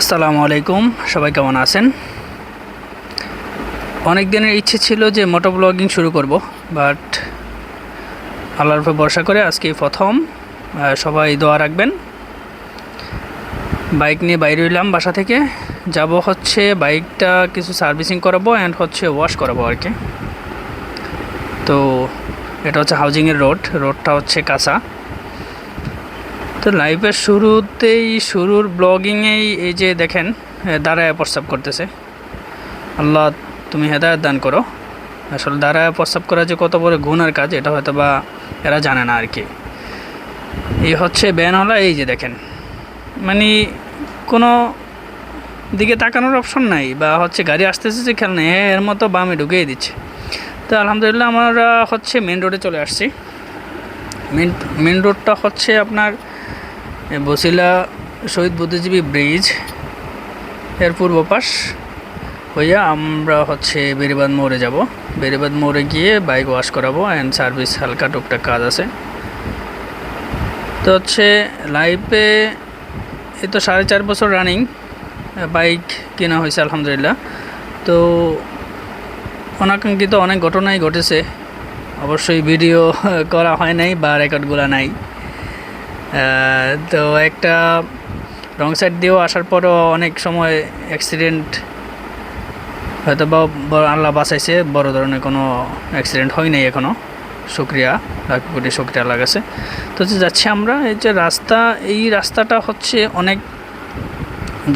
আসসালামু আলাইকুম, সবাই কেমন আছেন? অনেক দিনের ইচ্ছে ছিল যে মোটো ব্লগিং শুরু করব, বাট আল্লাহর উপর ভরসা করে আজকে প্রথম সবাই দোয়া রাখবেন। বাইক নিয়ে বাইরে হইলাম বাসা থেকে, যাব হচ্ছে বাইকটা কিছু সার্ভিসিং করাবো অ্যান্ড হচ্ছে ওয়াশ করাবো আর কি। তো এটা হচ্ছে হাউজিংয়ের রোড, রোডটা হচ্ছে কাঁচা। তো লাইভের শুরুতেই, শুরুর ব্লগিংয়েই এই যে দেখেন দাঁড়ায় প্রস্তাব করতেছে। আল্লাহ, তুমি হেদায়ত দান করো। আসলে দাঁড়ায় প্রস্তাব করা যে কত বড় গুণের কাজ, এটা হয়তো বা এরা জানে না আর কি। এই হচ্ছে ব্যানওয়ালা এই যে দেখেন। মানে কোনো দিকে তাকানোর অপশন নাই, বা হচ্ছে গাড়ি আসতেছে যে খেয়াল নেই এর মতো বামে ঢুকিয়ে দিচ্ছে। তো আলহামদুলিল্লাহ আমরা হচ্ছে মেন রোডে চলে আসছি। মেন মেন রোডটা হচ্ছে আপনার বসিলা শহীদ বুদ্ধিজীবী ব্রিজ, এর পূর্ব পাশ হইয়া আমরা হচ্ছে বেরিবাদ মোড়ে যাব। বেরিবাদ মোড়ে গিয়ে বাইক ওয়াশ করাবো অ্যান্ড সার্ভিস হালকা টুকটাক কাজ আছে। তো হচ্ছে লাইফে এই তো সাড়ে চার বছর রানিং বাইক কেনা হয়েছে আলহামদুলিল্লাহ। তো অনাকাঙ্ক্ষিত অনেক ঘটনাই ঘটেছে। অবশ্যই ভিডিও করা হয় নাই বা রেকর্ডগুলো নাই। তো একটা রং সাইড দিয়েও আসার পরও অনেক সময় অ্যাক্সিডেন্ট হয়তো বা আল্লাহ বাঁচাইছে, বড় ধরনের কোনো অ্যাক্সিডেন্ট হয় নাই এখনও শুক্রিয়া লাখ কোটি শুক্রিয়া লাগাছে তো যাচ্ছি আমরা, এই যে রাস্তা, এই রাস্তাটা হচ্ছে অনেক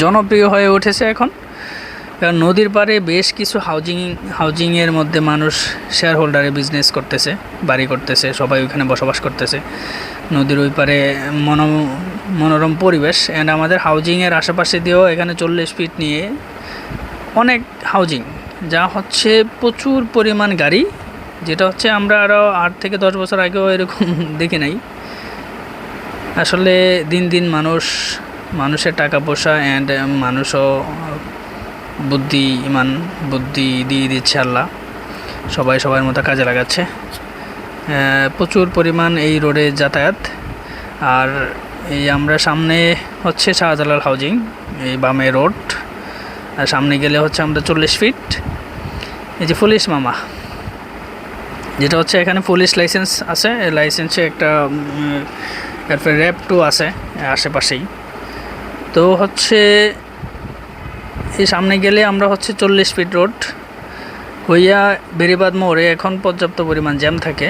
জনপ্রিয় হয়ে উঠেছে এখন। কারণ নদীর পাড়ে বেশ কিছু হাউজিং হাউজিংয়ের মধ্যে মানুষ শেয়ার হোল্ডারে বিজনেস করতেছে, বাড়ি করতেছে, সবাই ওইখানে বসবাস করতেছে। নদীর ওই পারে মনো, মনোরম পরিবেশ অ্যান্ড আমাদের হাউজিংয়ের আশেপাশে দিয়েও এখানে চল্লিশ ফিট নিয়ে অনেক হাউজিং যা হচ্ছে প্রচুর পরিমাণ গাড়ি, যেটা হচ্ছে আমরা আরও আট থেকে দশ বছর আগেও এরকম দেখি নাই। আসলে দিন দিন মানুষ, মানুষের টাকা পয়সা অ্যান্ড মানুষও বুদ্ধি, ইমান, বুদ্ধি দিয়ে দিচ্ছে আল্লাহ। সবাই সবার মতো কাজে লাগাচ্ছে। প্রচুর পরিমাণ এই রোডে যাতায়াত। আর এই আমরা সামনে হচ্ছে শাহজালাল হাউজিং, এই বামে রোড। আর সামনে গেলে হচ্ছে আমরা চল্লিশ ফিট। এই যে পুলিশ মামা, যেটা হচ্ছে এখানে পুলিশ লাইসেন্স আছে। লাইসেন্সে একটা র্যাপ টু আছে আশেপাশেই। তো হচ্ছে এই সামনে গেলে আমরা হচ্ছে চল্লিশ ফিট রোড হইয়া বেরিবাদ মোড়ে এখন পর্যাপ্ত পরিমাণ জ্যাম থাকে।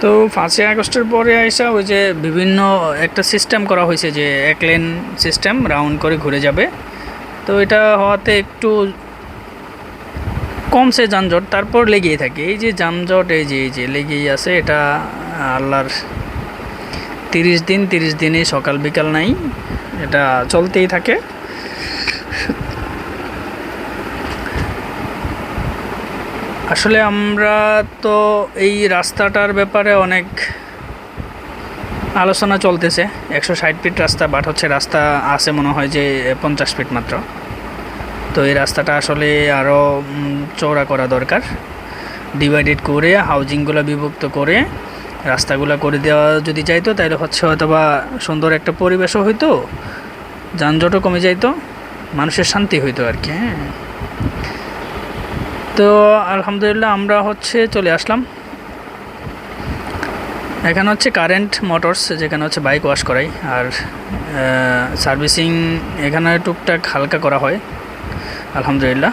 তো পাঁচই আগস্টের পরে আইসা ওই যে বিভিন্ন একটা সিস্টেম করা হয়েছে যে এক লেন সিস্টেম রাউন্ড করে ঘুরে যাবে। তো এটা হওয়াতে একটু কমছে যানজট, তারপর লেগেই থাকে। এই যে যানজট, এই যে এই যে, লেগেই আছে। এটা আল্লাহর তিরিশ দিন, তিরিশ দিনে সকাল বিকাল নাই। এটা চলতেই থাকে। আসলে আমরা তো এই রাস্তাটার ব্যাপারে অনেক আলোচনা চলতেছে। একশো ষাট ফিট রাস্তা বাট হচ্ছে রাস্তা আছে মনে হয় যে পঞ্চাশ ফিট মাত্র। তো এই রাস্তাটা আসলে আরও চওড়া করা দরকার। ডিভাইডেড করে হাউজিংগুলো বিভক্ত করে, রাস্তাগুলো করে দেওয়া যদি চাইতো তাহলে হচ্ছে হয়তো বা সুন্দর একটা পরিবেশও হইতো, যানজটও কমে যাইতো, মানুষের শান্তি হইতো আর কি হ্যাঁ। তো আলহামদুলিল্লাহ আমরা হচ্ছে চলে আসলাম। এখানে হচ্ছে কারেন্ট মোটরস যেখানে হচ্ছে বাইক ওয়াশ করাই। আর সার্ভিসিং এখানে টুকটাক হালকা করা হয়। আলহামদুলিল্লাহ।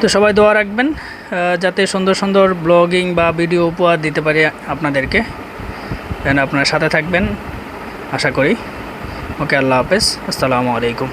তো সবাই দোয়া রাখবেন যাতে সুন্দর সুন্দর ব্লগিং বা ভিডিও উপহার দিতে পারি আপনাদেরকে। যেন আপনার সাথে থাকবেন, আশা করি। ওকে, আল্লাহ হাফেজ। আসসালামু আলাইকুম।